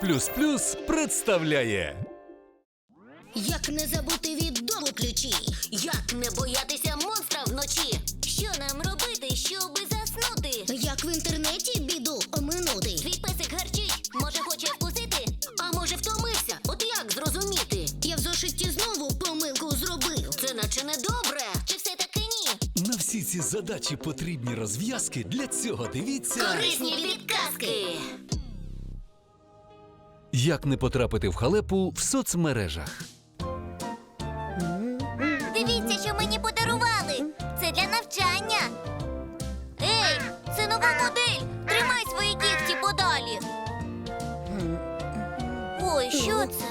плюс плюс представляє Як не забути від дому ключі? Як не боятися монстра вночі? Що нам робити, щоби заснути? Як в інтернеті біду оминути? Твій песик гарчить, може хоче вкусити, а може втомився. От як зрозуміти? Я в зошитті знову помилку зробив. Це наче не добре. Чи все таки ні? на всі ці задачі потрібні розв'язки. Для цього дивіться, Корисні підказки. Як не потрапити в халепу в соцмережах. Дивіться, що мені подарували. Це для навчання. Ей, це нова модель. Тримай свої кігті подалі. Ой, що це?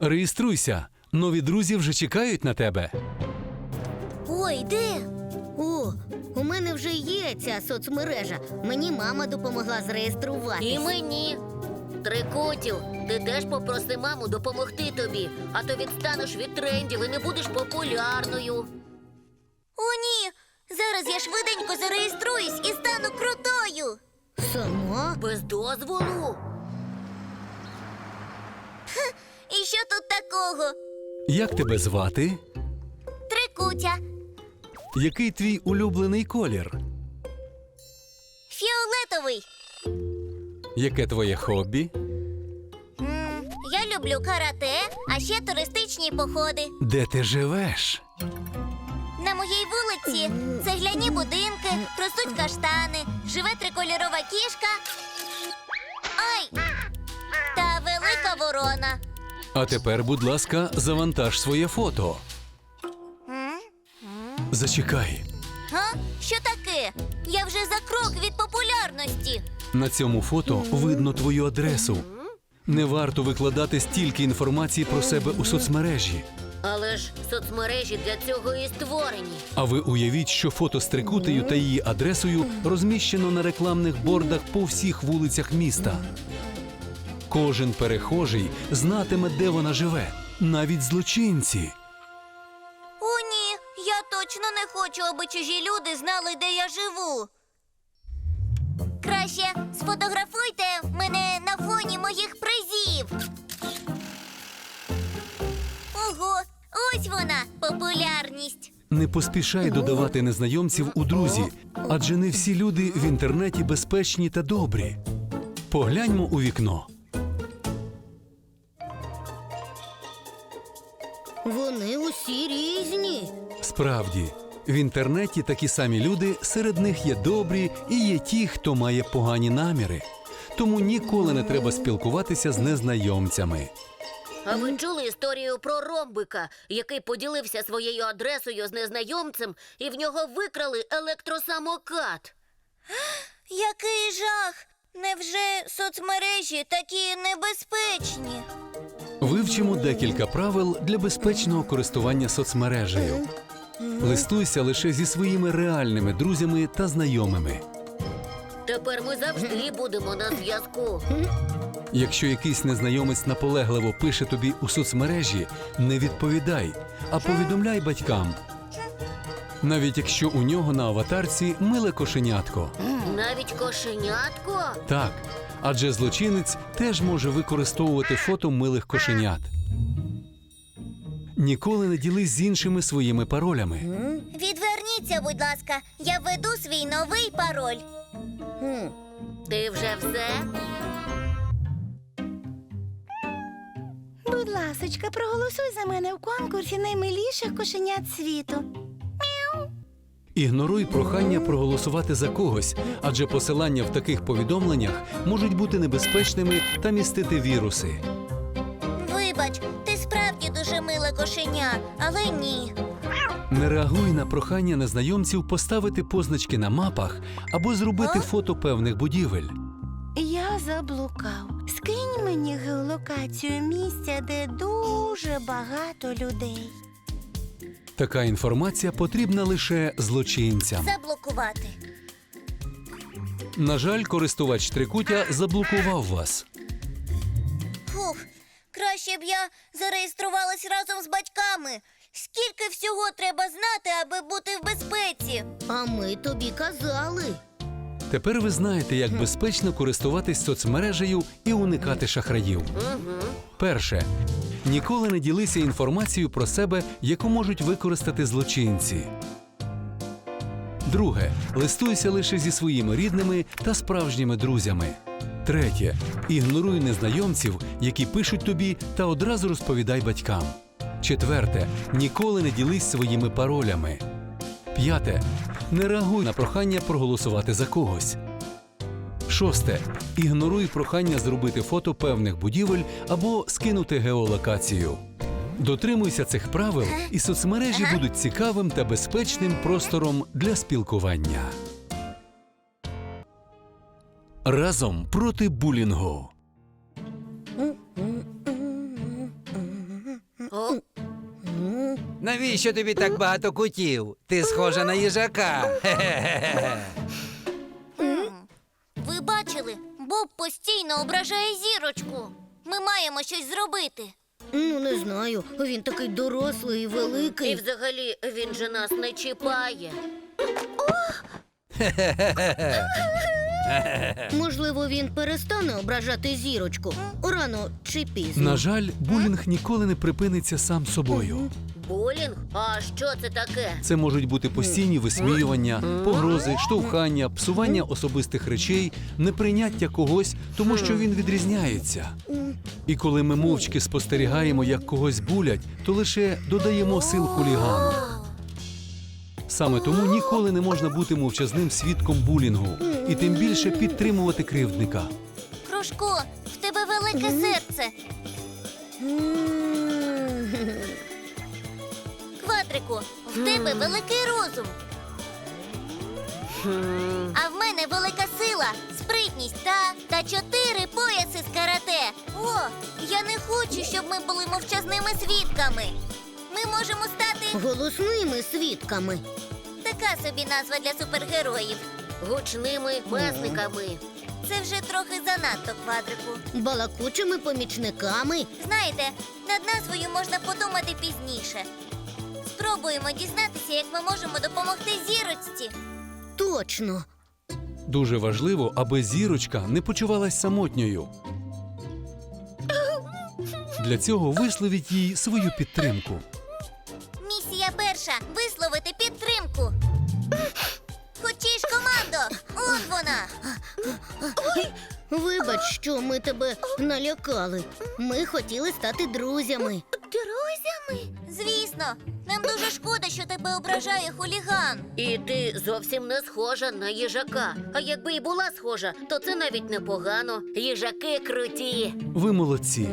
Реєструйся. Нові друзі вже чекають на тебе. Ой, де? О, у мене вже є ця соцмережа. Мені мама допомогла зареєструватись. І мені. Трикутів, ти теж попроси маму допомогти тобі, а то відстанеш від трендів і не будеш популярною. О, ні! Зараз я швиденько зареєструюсь і стану крутою. Сама? Без дозволу. І що тут такого? Як тебе звати? Трикутя, Який твій улюблений колір? фіолетовий. Яке твоє хобі? М, я люблю карате, а ще туристичні походи. Де ти живеш? На моїй вулиці цегляні будинки, ростуть каштани, живе трикольорова кішка. Ай! Та велика ворона. А тепер, будь ласка, завантаж своє фото. Зачекай. Га? Що таке? Я вже за крок від популярності. На цьому фото видно твою адресу. Не варто викладати стільки інформації про себе у соцмережі. Але ж соцмережі для цього і створені. А ви уявіть, що фото з трикутею та її адресою розміщено на рекламних бордах по всіх вулицях міста. Кожен перехожий знатиме, де вона живе, навіть злочинці. О, ні, я точно не хочу, аби чужі люди знали, де я живу. Краще сфотографуйте мене на фоні моїх призів. Ого, ось вона, популярність. Не поспішай додавати незнайомців у друзі, адже не всі люди в інтернеті безпечні та добрі. Погляньмо у вікно. Вони усі різні. Справді, в інтернеті такі самі люди, серед них є добрі і є ті, хто має погані наміри. Тому ніколи не треба спілкуватися з незнайомцями. А ви чули історію про ромбика, який поділився своєю адресою з незнайомцем, і в нього викрали електросамокат? Який жах! Невже соцмережі такі небезпечні? Вивчимо декілька правил для безпечного користування соцмережею. Листуйся лише зі своїми реальними друзями та знайомими. Тепер ми завжди будемо на зв'язку. Якщо якийсь незнайомець наполегливо пише тобі у соцмережі, не відповідай, а повідомляй батькам. Навіть якщо у нього на аватарці миле кошенятко. Навіть кошенятко? Так, адже злочинець теж може використовувати фото милих кошенят. Ніколи не ділись з іншими своїми паролями. Відверніться, будь ласка, я введу свій новий пароль. Ти вже все? Будь ласочка, проголосуй за мене в конкурсі наймиліших кошенят світу. Ігноруй прохання проголосувати за когось, адже посилання в таких повідомленнях можуть бути небезпечними та містити віруси. Вибач, ти справді дуже миле кошеня, але ні. Не реагуй на прохання незнайомців поставити позначки на мапах або зробити А? фото певних будівель. Я заблукав. Скинь мені геолокацію місця, де дуже багато людей. Така інформація потрібна лише злочинцям. Заблокувати. На жаль, користувач трикутя заблокував вас. Фух, краще б я зареєструвалась разом з батьками. Скільки всього треба знати, аби бути в безпеці? А ми тобі казали. Тепер ви знаєте, як безпечно користуватись соцмережею і уникати шахраїв. Перше. Ніколи не ділися інформацією про себе, яку можуть використати злочинці. Друге. Листуйся лише зі своїми рідними та справжніми друзями. Третє. Ігноруй незнайомців, які пишуть тобі, та одразу розповідай батькам. Четверте. Ніколи не ділись своїми паролями. П'яте. Не реагуй на прохання проголосувати за когось. Шосте. Ігноруй прохання зробити фото певних будівель або скинути геолокацію. Дотримуйся цих правил, і соцмережі будуть цікавим та безпечним простором для спілкування. Разом проти булінгу. Навіщо тобі так багато кутів? Ти схожа на їжака. Хе-хе-хе. Ви бачили, Боб постійно ображає зірочку. Ми маємо щось зробити. Ну, не знаю. Він такий дорослий і і взагалі він же нас не чіпає. Можливо, він перестане ображати зірочку рано чи пізно. На жаль, булінг ніколи не припиниться сам собою. Булінг? А що це таке? Це можуть бути постійні висміювання, погрози, штовхання, псування особистих речей, неприйняття когось, тому що він відрізняється. І коли ми мовчки спостерігаємо, як когось булять, то лише додаємо сил хулігану. Саме тому ніколи не можна бути мовчазним свідком булінгу і тим більше підтримувати кривдника. Кружко, в тебе велике серце. Квадрику, в тебе великий розум. А в мене велика сила, спритність та, та чотири пояси з карате. О, я не хочу, щоб ми були мовчазними свідками. Ми можемо стати Голосними свідками. така собі назва для супергероїв. Гучними месниками. Це вже трохи занадто квадрику. Балакучими помічниками. Знаєте, над назвою можна подумати пізніше. Спробуємо дізнатися, як ми можемо допомогти зірочці. Точно. Дуже важливо, аби зірочка не почувалась самотньою. Для цього висловіть їй свою підтримку. Місія перша висловити підтримку. Хочеш, командо! Он вона! Вибач, що ми тебе налякали. Ми хотіли стати друзями. Друзями? Звісно, нам дуже шкода, що тебе ображає хуліган. І ти зовсім не схожа на їжака. А якби і була схожа, то це навіть непогано. Їжаки круті. Ви молодці.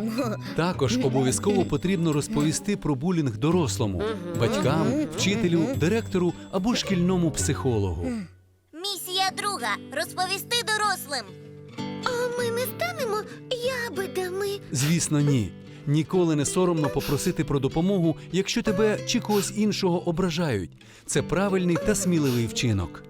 Також обов'язково потрібно розповісти про булінг дорослому, батькам, вчителю, директору або шкільному психологу. Місія друга розповісти дорослим. А ми не станемо ябедами. Звісно, ні. Ніколи не соромно попросити про допомогу, якщо тебе чи когось іншого ображають. Це правильний та сміливий вчинок.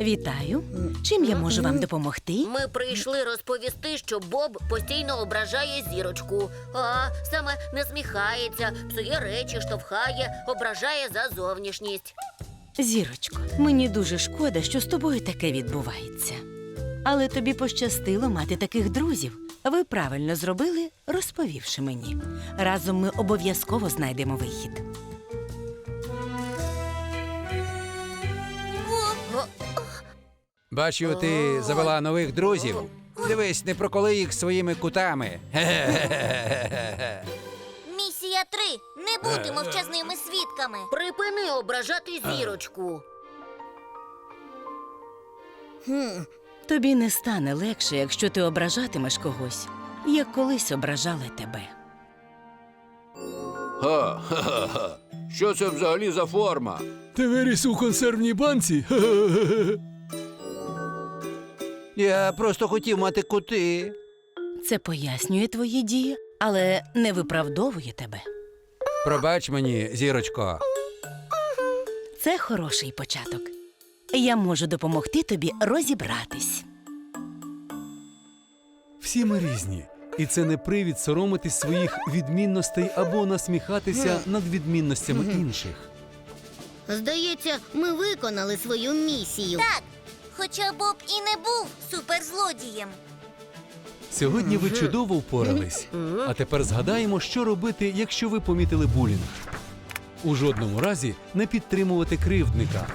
Вітаю. Чим я можу вам допомогти? Ми прийшли розповісти, що Боб постійно ображає зірочку. А саме не сміхається, псує речі, штовхає, ображає за зовнішність. Зірочко, мені дуже шкода, що з тобою таке відбувається. Але тобі пощастило мати таких друзів. Ви правильно зробили, розповівши мені. Разом ми обов'язково знайдемо вихід. Бачу, ти завела нових друзів. Дивись, не проколи їх своїми кутами. Місія три не бути мовчазними свідками. Припини ображати зірочку. Тобі не стане легше, якщо ти ображатимеш когось, як колись ображали тебе. Ха, ха, ха, ха. Що це взагалі за форма? Ти виріс у консервній банці? Я просто хотів мати кути. Це пояснює твої дії, але не виправдовує тебе. Пробач мені, зірочко. Це хороший початок. Я можу допомогти тобі розібратись. Всі ми різні, І це не привід соромитись своїх відмінностей або насміхатися над відмінностями інших. Здається, ми виконали свою місію. Так, хоча Боб і не був суперзлодієм. Сьогодні ви чудово впорались. А тепер згадаємо, що робити, якщо ви помітили булінг. У жодному разі не підтримувати кривдника,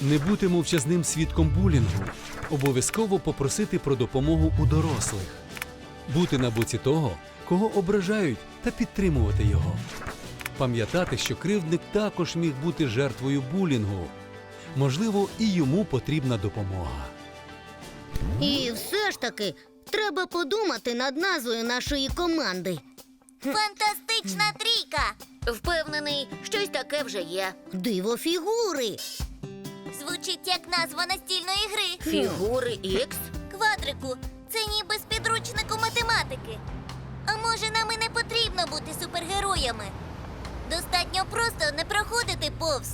не бути мовчазним свідком булінгу, обов'язково попросити про допомогу у дорослих, бути на боці того, кого ображають, та підтримувати його. Пам'ятати, що кривдник також міг бути жертвою булінгу. Можливо, і йому потрібна допомога. І все ж таки треба подумати над назвою нашої команди. Фантастична трійка! Впевнений, щось таке вже є. Диво фігури. Звучить як назва настільної гри. Фігури Ікс. Квадрику, це ніби з підручнику математики. А може, нам і не потрібно бути супергероями? Достатньо просто не проходити повз.